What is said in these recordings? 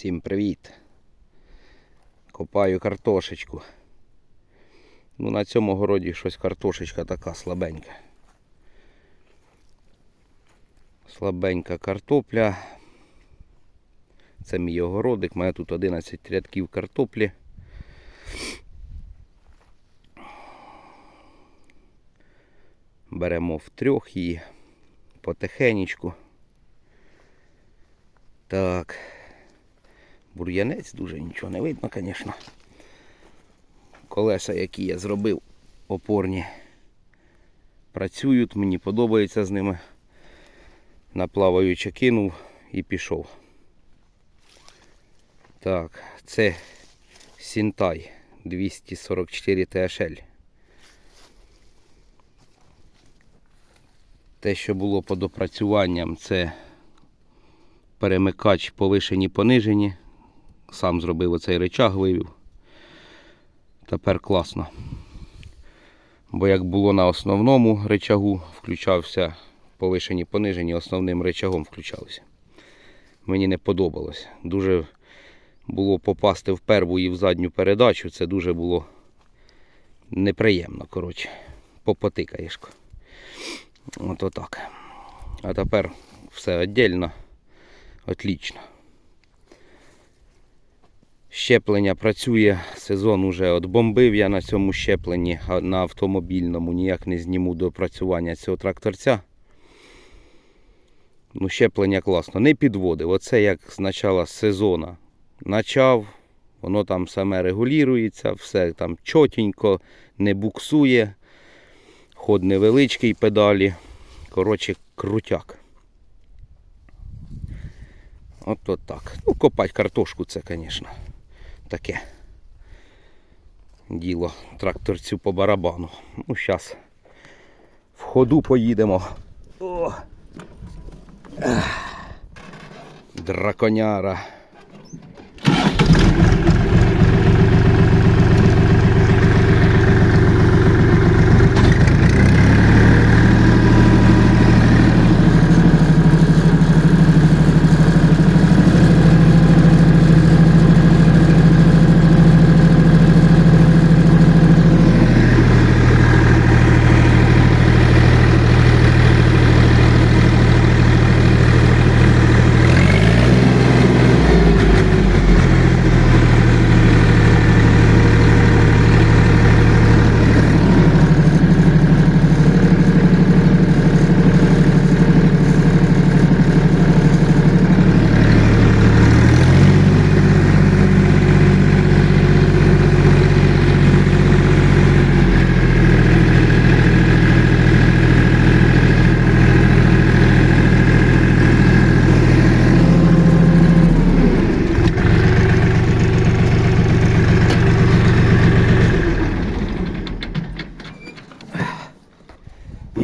Всім привіт. Копаю картошечку. Ну, на цьому городі щось картошечка така слабенька. Слабенька картопля. Це мій огородик. У мене тут 11 рядків картоплі. Беремо в трьох її потихенечку. Так. Бур'янець дуже нічого не видно, звісно. Колеса, які я зробив, опорні, працюють, мені подобається з ними. Наплаваючи кинув і пішов. Так, це Сінтай 244 THL. Те, що було під опрацюванням, це перемикач повишені понижені. Сам зробив оцей речаг вивів. Тепер класно. Бо як було на основному речагу, включався повишені понижені, основним речагом включався. Мені не подобалось. Дуже було попасти в перву і в задню передачу. Це дуже було неприємно, коротше. Попотикаєш. Ото так. А тепер все віддільно. Отлично. Щеплення працює, сезон уже отбомбив я на цьому щепленні, а на автомобільному ніяк не зніму до опрацювання цього тракторця. Ну, щеплення класно, не підводив. Оце як з начала сезону начав, воно там саме регулюється, все там чотенько, не буксує, ход невеличкий педалі. Коротше, крутяк. От от так. Ну, копати картошку це, звісно, таке діло тракторцю по барабану. Ну, зараз в ходу поїдемо. О! Драконяра.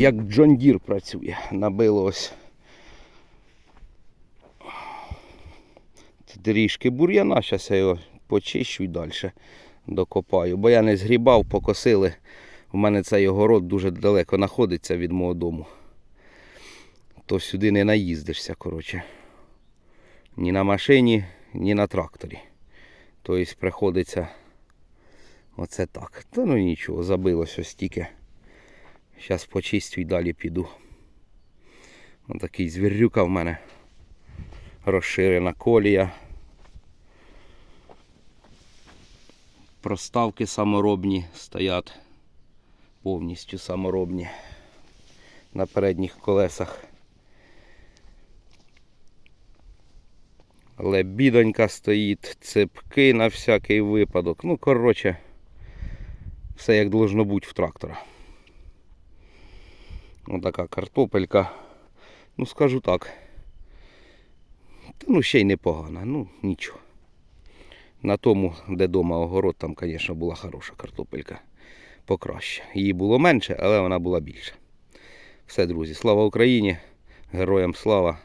Як Джон Дір працює. Набило ось трішки бур'яна, зараз я його почищу і далі докопаю. Бо я не згрібав, покосили. У мене цей огород дуже далеко знаходиться від мого дому. То сюди не наїздишся, коротше. Ні на машині, ні на тракторі. Тобто приходиться оце так. Та ну нічого, забилось ось тільки. Зараз почистю і далі піду. Ось такий звірюка в мене. Розширена колія. Проставки саморобні стоять. Повністю саморобні на передніх колесах. Лебідонька стоїть, цепки на всякий випадок. Ну, коротше, все як должно бути в трактора. Ось така картопелька. Ну, скажу так. Та ну ще й непогана, ну нічого. На тому, де дома огород, там, звісно, була хороша картопелька. Покраще. Її було менше, але вона була більша. Все, друзі, слава Україні! Героям слава!